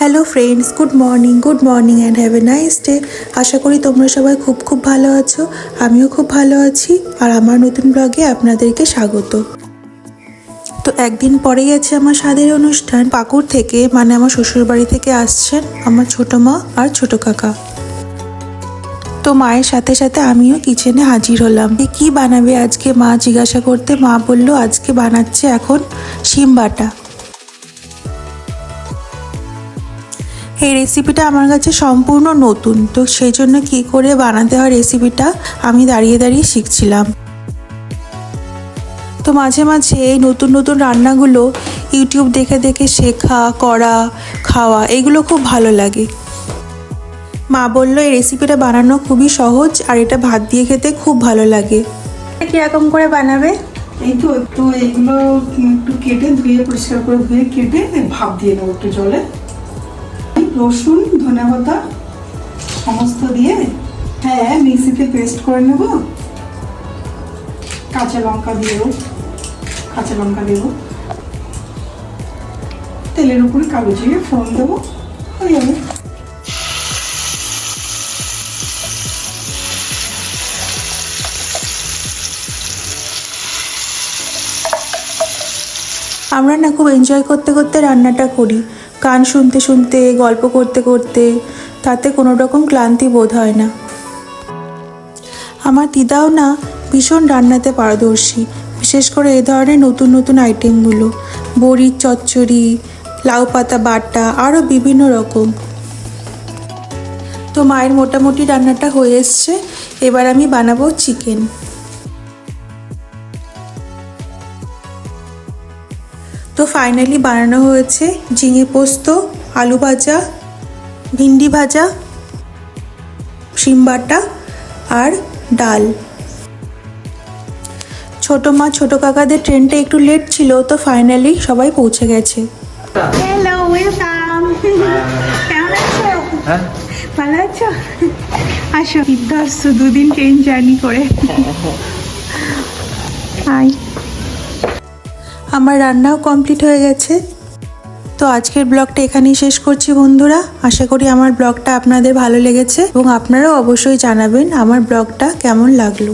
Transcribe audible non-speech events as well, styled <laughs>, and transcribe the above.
Hello friends good morning good morning and have a nice day আশা করি তোমরা সবাই খুব খুব ভালো আছো। আমিও খুব ভালো আছি। আর আমার নতুন ব্লগে আপনাদেরকে স্বাগত। তো একদিন পরেই আছে আমার স্বাদের অনুষ্ঠান। পাকুর থেকে মানে আমার শ্বশুর বাড়ি থেকে আসছেন আমার ছোট মা আর ছোট কাকা। তো মায়ের সাথে সাথে আমিও কিচেনে হাজির হলাম। কি বানাবে আজকে? মা জিজ্ঞাসা করতে মা বলল, আজকে বানাচ্ছে এখন শিম বাটা। এই রেসিপিটা আমার কাছে সম্পূর্ণ নতুন। তো সেই জন্য কী করে বানাতে হয় রেসিপিটা আমি দাঁড়িয়ে দাঁড়িয়ে শিখছিলাম। তো মাঝে মাঝে এই নতুন নতুন রান্নাগুলো ইউটিউব দেখে দেখে শেখা, করা, খাওয়া, এগুলো খুব ভালো লাগে। মা বলল, এই রেসিপিটা বানানো খুবই সহজ আর এটা ভাত দিয়ে খেতে খুব ভালো লাগে। কীরকম করে বানাবে? এই তো একটু এগুলো একটু কেটে ধুয়ে, পরিষ্কার করে ধুয়ে কেটে ভাপ দিয়ে নেব একটু জলে। রসুন, ধনে পাতা, সমস্ত দিয়ে হ্যাঁ মিক্সিতে পেস্ট করে নেব। কাঁচা লঙ্কা দিয়েও, কাঁচা লঙ্কা দেবো তেলের উপরে কালো জিরে ফোড়ন দেবো, হয়ে যাবে। আমরা না খুব এনজয় করতে করতে রান্নাটা করি। গান শুনতে শুনতে, গল্প করতে করতে, তাতে কোনো রকম ক্লান্তি বোধ হয় না। আমার দিদাও না ভীষণ রান্নাতে পারদর্শী, বিশেষ করে এ ধরনের নতুন নতুন আইটেমগুলো বড়ির চচ্চড়ি, লাউ পাতা, বাটা আরও বিভিন্ন রকম। তো মায়ের মোটামুটি রান্নাটা হয়ে এসছে, এবার আমি বানাবো চিকেন তো ফাইনালি বানানো হয়েছে ঝিঙে পোস্ত আলু ভাজা ভিন্ডি ভাজা শিম বাটা আর ডাল। ছোট মা ছোট কাকাদের ট্রেনটা একটু লেট ছিল তো ফাইনালি সবাই পৌঁছে গেছে। হ্যালো ওয়েলকাম কেমন আছো? হ্যাঁ। ভালো আছো? আসো। দুদিন ট্রেন জার্নি করে। <laughs> হাই আমার রান্নাও কমপ্লিট হয়ে গেছে। তো আজকের ব্লগটা এখানেই শেষ করছি বন্ধুরা। আশা করি আমার ব্লগটা আপনাদের ভালো লেগেছে এবং আপনারাও অবশ্যই জানাবেন আমার ব্লগটা কেমন লাগল।